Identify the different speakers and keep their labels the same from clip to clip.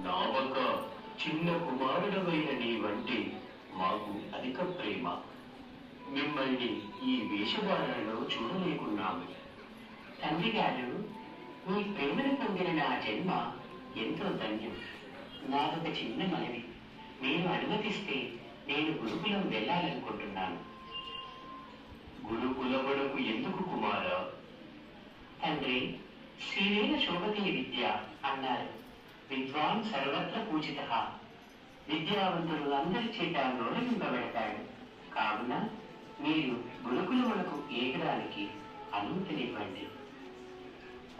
Speaker 1: నావక చిన్న కుమారుడవైన నీవంటే మాకు అధిక ప్రేమ. మిమ్మల్ని ఈ వేషధారణలో చూడలేకున్నాము.
Speaker 2: తండ్రి గారు మీ ప్రేమను పొందిన నా జన్మ ఎంతో ధన్యం. నాదొక చిన్న మనవి. మీరు అనుమతిస్తే నేను గురుకులం వెళ్ళాలనుకుంటున్నాను.
Speaker 1: గురుకులమునకు ఎందుకు కుమారా?
Speaker 2: తండ్రి శ్రీవేద శోభతే విద్య అన్నారు. విద్వాన్ సర్వత్ర పూజిత. విద్యావంతులు అందరి చేత గౌరవింపబడతాడు కావున మీరు గురుకులములకు ఏకడానికి అనుమతినివ్వండి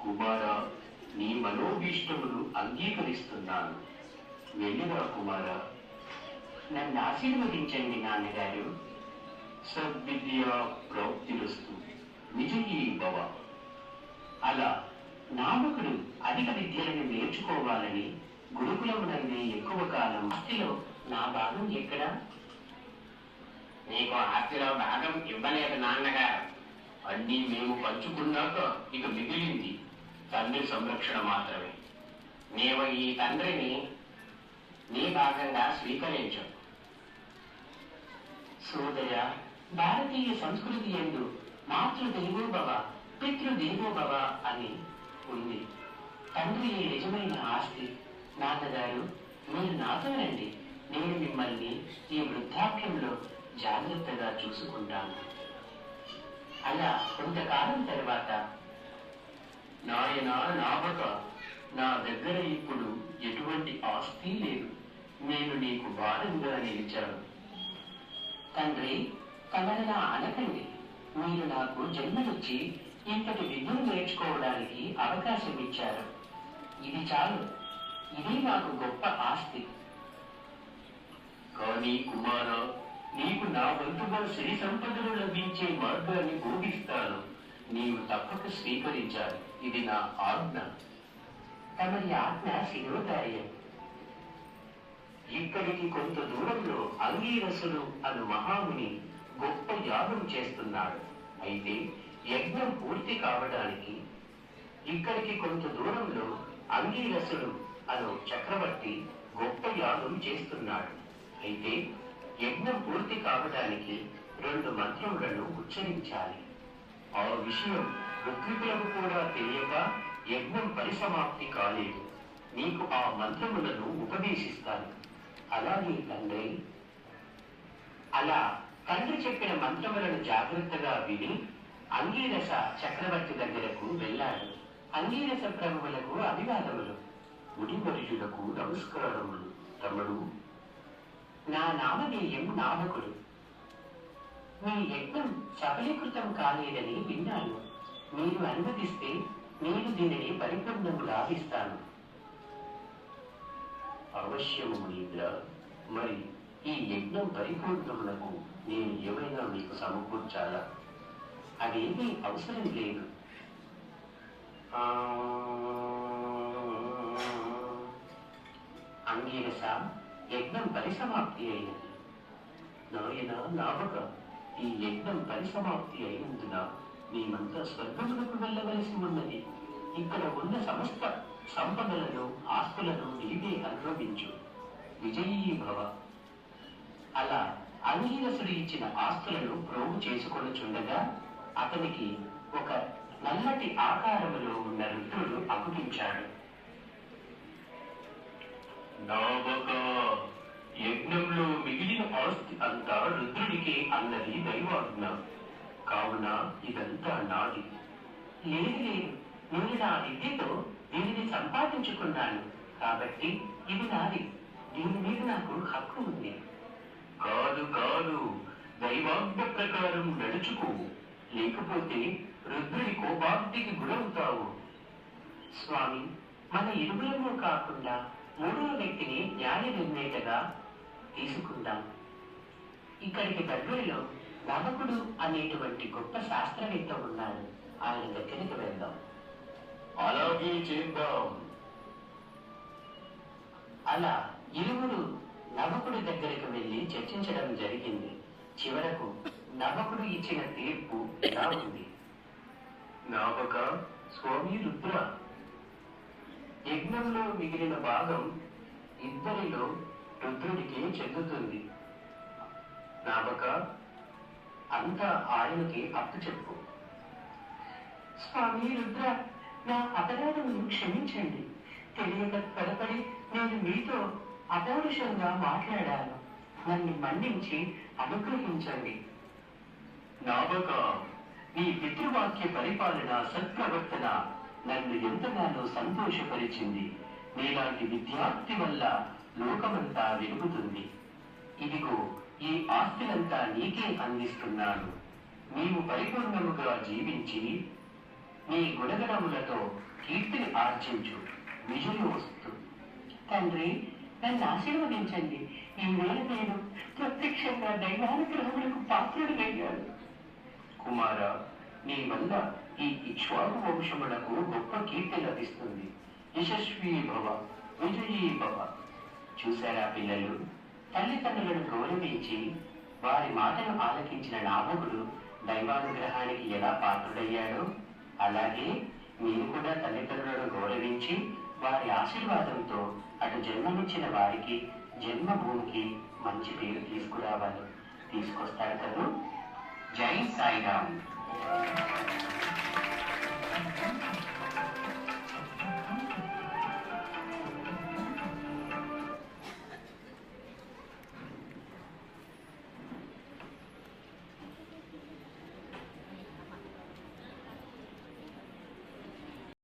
Speaker 1: కుమారా నీ మనోభీష్టములు అంగీకరిస్తున్నాను. వెళ్ళిరా కుమార.
Speaker 2: నన్ను ఆశీర్వదించండి నాన్నగారు.
Speaker 1: సద్విద్యా ప్రౌక్తిరస్తు విజయీ భవ.
Speaker 2: అలా నామకుడు అధిక విద్యలను నేర్చుకోవాలని గురుకులమునందే ఎక్కువ కాలం ఆస్తిలో నా భాగం ఎక్కడా?
Speaker 3: నీకు ఆస్తిలో భాగం ఇవ్వలేదు నాన్నగారు.
Speaker 1: అన్నీ మేము పంచుకున్నాక ఇక మిగిలింది తండ్రి సంరక్షణ మాత్రమే.
Speaker 3: నీవు ఈ తండ్రిని నీ భాగంగా స్వీకరించు.
Speaker 2: సోదర భారతీయ సంస్కృతి ఎందు మాతృదేవోభవ పితృదేవోభవ అని ఉంది. తండ్రి నిజమైన ఆస్తి. నాన్నగారు మీరు నాతో రండి. నేను మిమ్మల్ని ఈ వృద్ధాప్యంలో జాగ్రత్తగా చూసుకుంటాను. అలా కొంతకాలం తర్వాత
Speaker 1: నాయన నావక నా దగ్గర ఇప్పుడు ఎటువంటి ఆస్తి లేదు. నేను నీకు భారంగా నిలిచాను.
Speaker 2: తండ్రి తమరిలా అనకండి. మీరు నాకు జన్మనిచ్చి ఇంతటి విద్యను నేర్చుకోవడానికి అవకాశం ఇచ్చారు. ఇది చాలు. ఇది నాకు గొప్ప ఆస్తి.
Speaker 1: కానీ కుమార నీకు నా వంతుగా శ్రీ సంపదలు లభించే మార్గాన్ని బోధిస్తాను. నీవు తప్పక స్వీకరించాలి. ఇది నా ఆజ్ఞ.
Speaker 2: తమరి ఆజ్ఞ శిరోధార్యం.
Speaker 1: ఇక్కడికి కొంత దూరంలో అంగీరసుడు అను మహాముని గొప్ప యాగం చేస్తున్నాడు. అయితే యజ్ఞం పూర్తి కావడానికి ఇక్కడికి కొంత దూరంలో అంగీరసుడు అను చక్రవర్తి గొప్ప యాగం చేస్తున్నాడు. అయితే యజ్ఞం పూర్తి కావడానికి రెండు మంత్రములను ఉచ్చరించాలి. ఆ విషయం ఋత్వికులకు కూడా తెలియక యజ్ఞం పరిసమాప్తి కాలేదు. నీకు ఆ మంత్రములను ఉపదేశిస్తాను.
Speaker 2: అలాగే తండ్రి. అలా తండ్రి చెప్పిన మంత్రములను జాగ్రత్తగా విని అంగీరస చక్రవర్తి దగ్గరకు వెళ్ళాడు. అంగీరస ప్రభువులకు అభివాదములు.
Speaker 1: మునివర్యులకు నమస్కారములు. తమడు
Speaker 2: నా నామధేయం నామకుడు మీ యజ్ఞం సఫలీకృతం కాలేదని విన్నాను. మీరు అనుమతిస్తే నేను దీనిని పరిపూర్ణము లాభిస్తాను
Speaker 1: అవశ్యము మునీంద్ర మరి ఈ యజ్ఞం పరిపూర్ణమునకు నేను ఏమైనా మీకు సమకూర్చాలా?
Speaker 2: అదేమీ అవసరం లేదు. అంగీరస యజ్ఞం పరిసమాప్తి అయినది.
Speaker 1: నాయన నావక ఈ యజ్ఞం పరిసమాప్తి అయినందున మేమంతా స్వర్గములకు వెళ్ళవలసి ఉన్నది.
Speaker 2: ఇక్కడ ఉన్న సమస్త సంపదలను ఆస్తులను నీవే అనుభవించు.
Speaker 1: విజయీ భవ
Speaker 2: అలా అంగీరసుడు ఇచ్చిన ఆస్తులను ప్రోగు చేసుకొని చుండగా అతనికి ఒక నల్లటి ఆకారములో ఉన్న రుద్రుడు అగుపించాడు
Speaker 1: నావక యజ్ఞంలో మిగిలిన ఆస్తి అంతా రుద్రుడికి అన్నది దైవాజ్ఞ. కావున ఇదంతా నాది.
Speaker 2: లేదు లేదు. నేను నా విద్యతో దీనిని సంపాదించుకున్నాను. కాబట్టి ఇది నాది. దీని మీద నాకు హక్కు ఉంది.
Speaker 1: కాదు కాదు. దైవాజ్ఞ ప్రకారం నడుచుకో లేకపోతే రుద్రుడి కోపాగ్నికి గురవుతావు.
Speaker 2: స్వామి మన ఇరువులము కాకుండా మూడవ వ్యక్తిని న్యాయ నిర్ణేతగా తీసుకుందాం. ఇక్కడికి దగ్గరలో నవకుడు అనేటువంటి గొప్ప శాస్త్రవేత్త ఉన్నారు ఆయన దగ్గరికి వెళ్దాం.
Speaker 1: అలాగే చేద్దాం.
Speaker 2: అలా ఇరువురు నవకుడి దగ్గరికి వెళ్ళి చర్చించడం జరిగింది. చివరకు నవకుడు ఇచ్చిన తీర్పు ఇలా ఉంది?
Speaker 1: నావక స్వామి రుద్ర. యజ్ఞంలో మిగిలిన భాగం ఇద్దరిలో రుద్రుడికి చెందుతుంది. నావక అంతా ఆయనకి అప్పు చెప్పు.
Speaker 2: స్వామి రుద్ర నా అపరాధమును క్షమించండి. తెలియక త్వరపడి నేను మీతో అపౌరుషంగా మాట్లాడాను. నన్ను మన్నించి అనుగ్రహించండి.
Speaker 1: నామక. నీ పితృవాక్య పరిపాలన సత్ప్రవర్తన నన్ను ఎంతగానో సంతోషపరిచింది. నీలాంటి విద్యార్థి వల్ల లోకమంతా వెలుగుతుంది. ఇదిగో ఈ ఆస్తులంతా నీకే అందిస్తున్నాను. నీవు పరిపూర్ణముగా జీవించి నీ గుణగణములతో కీర్తిని ఆర్జించు. విజయోస్తు
Speaker 2: తండ్రి నన్ను ఆశీర్వదించండి. ఈ వేళ నేను ప్రత్యక్షంగా దైవానుగ్రహములకు పాత్రుడయ్యాను
Speaker 1: కుమార నీ వల్ల ఈ ఇక్ష్వాకు వంశమునకు గొప్ప కీర్తి లభిస్తుంది. యశస్వి భవ విజయీ భవ. చూశారా పిల్లలు? తల్లిదండ్రులను గౌరవించి వారి మాటను ఆలకించిన నాభకుడు దైవానుగ్రహానికి ఎలా పాత్రుడయ్యాడో అలాగే మీరు కూడా తల్లిదండ్రులను గౌరవించి వారి ఆశీర్వాదంతో అటు జన్మనిచ్చిన వారికి జన్మభూమికి మంచి పేరు తీసుకురావాలి. తీసుకొస్తారు కదా? Jai Sai